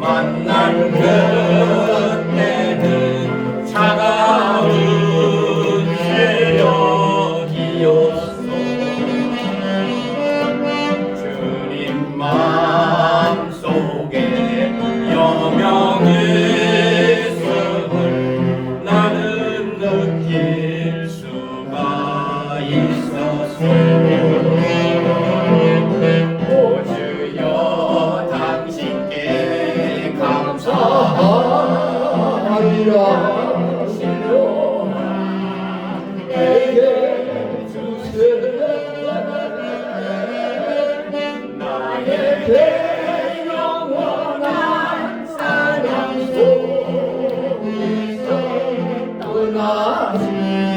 만난 그때는 차가운 새벽이었어 주님 마음속에 여명의 숨을 나는 느낄 수가 있었어 나지